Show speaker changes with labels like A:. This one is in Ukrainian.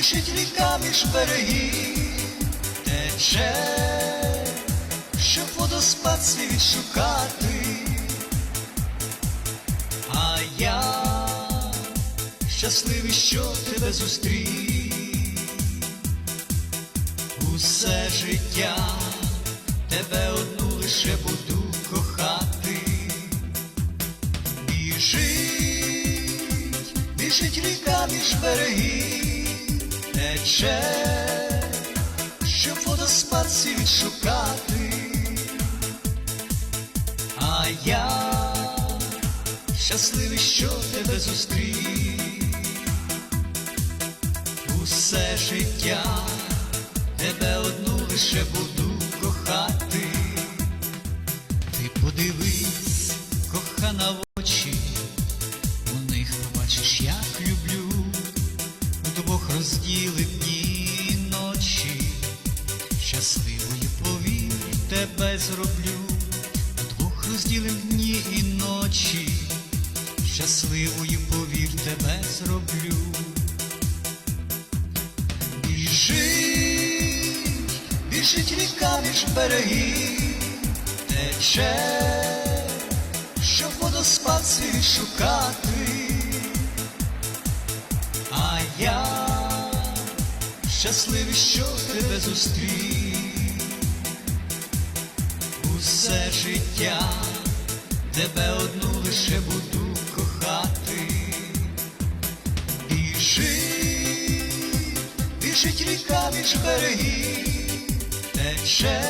A: біжить ріка між берегів, тече, щоб водоспад свій відшукати, а я щасливий, що тебе зустрів. Усе життя, тебе одну лише буду кохати. Біжить, біжить ріка між берегів, тече, щоб водоспад свій відшукати. А я щасливий, що тебе зустрів усе життя, тебе одну лише буду кохати. Ти подивись, кохана в очі, у них побачиш, люблю, удвох розділив дні ночі, щасливою повір тебе зроблю, удвох розділив дні і ночі, щасливою повір тебе зроблю. Біжить, біжить ріка між берегів, тече, щоб водоспад шукати, а я щасливий, що тебе зустрів, усе життя, тебе одну лише буду кохати. Біжить, біжить ріка між берегів, тече,